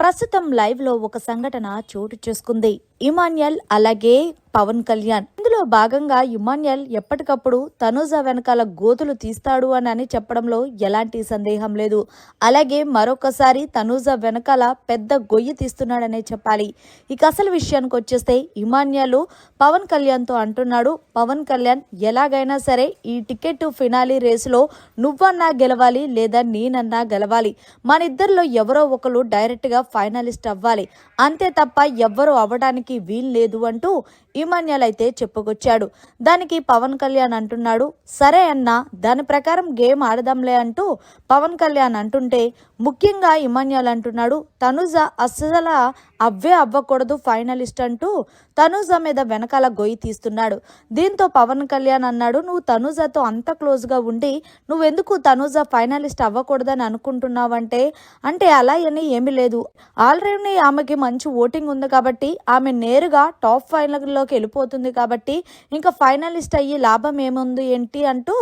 ప్రస్తుతం లైవ్లో ఒక సంఘటన చోటు చేసుకుంది. ఇమాన్యల్ అలాగే పవన్ కళ్యాణ్. ఇందులో భాగంగా ఇమాన్యల్ ఎప్పటికప్పుడు తనుజ వెనకాల గోతులు తీస్తాడు అని అని చెప్పడంలో ఎలాంటి సందేహం లేదు. అలాగే మరొకసారి తనుజ వెనకాల పెద్ద గొయ్యి తీస్తున్నాడనే చెప్పాలి. ఇక అసలు విషయానికి వచ్చేస్తే ఇమాన్యల్ పవన్ కళ్యాణ్తో అంటున్నాడు. పవన్ కళ్యాణ్ ఎలాగైనా సరే ఈ టికెట్ ఫినాలి రేసులో నువ్వన్నా గెలవాలి లేదా నేనన్నా గెలవాలి? మన ఇద్దరిలో ఎవరో ఒకరు డైరెక్ట్గా ఫైనలిస్ట్ అవ్వాలి. అంతే తప్ప ఎవ్వరూ అవ్వడానికి వీల్లేదు అంటూ ఇమాన్యులైతే చెప్పుకొచ్చాడు. దానికి పవన్ కళ్యాణ్ అంటున్నాడు సరే అన్నా దాని ప్రకారం గేమ్ ఆడదాంలే అంటూ పవన్ కళ్యాణ్ అంటుంటే ముఖ్యంగా ఇమాన్యాల్ అంటున్నాడు తనుజ అస్సలు అవ్వే అవ్వకూడదు ఫైనలిస్ట్ అంటూ తనుజ మీద వెనకాల గొయ్యి తీస్తున్నాడు. దీంతో పవన్ కళ్యాణ్ అన్నాడు నువ్వు తనుజతో అంత క్లోజ్గా ఉండి నువ్వెందుకు తనుజ ఫైనలిస్ట్ అవ్వకూడదని అనుకుంటున్నావంటే? అంటే అలా అని ఏమీ లేదు. ఆల్రెడీ ఆమెకి మంచి ఓటింగ్ ఉంది కాబట్టి ఆమె నేరుగా టాప్ ఫైనల్లోకి వెళ్ళిపోతుంది కాబట్టి ఇంకా ఫైనలిస్ట్ అయ్యి లాభం ఏముంది ఏంటి అంటూ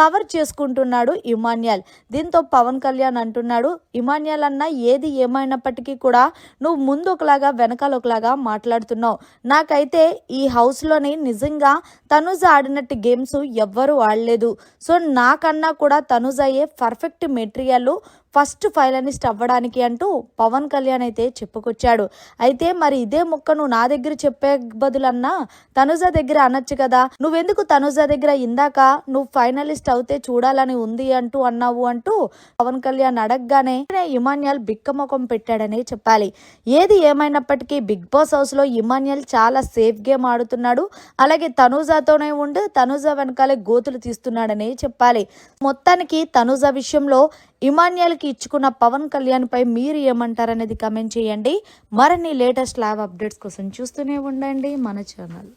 కవర్ చేసుకుంటున్నాడు ఇమాన్యాల్ దీంతో పవన్ కళ్యాణ్ అంటున్నాడు ఇమాన్యాల్ అన్న ఏది ఏమైనప్పటికీ కూడా నువ్వు ముందు ఒకలాగా వెనకాల ఒకలాగా మాట్లాడుతున్నావు. నాకైతే ఈ హౌస్లోని నిజంగా తనుజ ఆడినట్టు గేమ్స్ ఎవ్వరూ ఆడలేదు. సో నాకన్నా కూడా తనుజ అయ్యే పర్ఫెక్ట్ మెటీరియల్ ఫస్ట్ ఫైనలిస్ట్ అవ్వడానికి అంటూ పవన్ కళ్యాణ్ అయితే చెప్పుకొచ్చాడు. అయితే మరి ఇదే ముక్క నువ్వు నా దగ్గర చెప్పే బదులన్నా తనుజ దగ్గర అనొచ్చు కదా. నువ్వెందుకు తనుజ దగ్గర ఇందాక నువ్వు ఫైనలిస్ట్ అవుతే చూడాలని ఉంది అంటూ అన్నావు అంటూ పవన్ కళ్యాణ్ అడగగానే ఇమాన్యాల్ బిక్కముఖం పెట్టాడనే చెప్పాలి. ఏది ఏమైనప్పటికీ బిగ్ బాస్ హౌస్లో ఇమాన్యాల్ చాలా సేఫ్ గేమ్ ఆడుతున్నాడు. అలాగే తనుజాతోనే ఉండి తనుజ వెనకాలే గోతులు తీస్తున్నాడనే చెప్పాలి. మొత్తానికి తనుజ విషయంలో ఇమాన్యాల్కి ఇచ్చుకున్న పవన్ కళ్యాణ్పై మీరు ఏమంటారనేది కమెంట్ చేయండి. మరిన్ని లేటెస్ట్ ల్యాబ్ అప్డేట్స్ కోసం చూస్తూనే ఉండండి మన ఛానల్.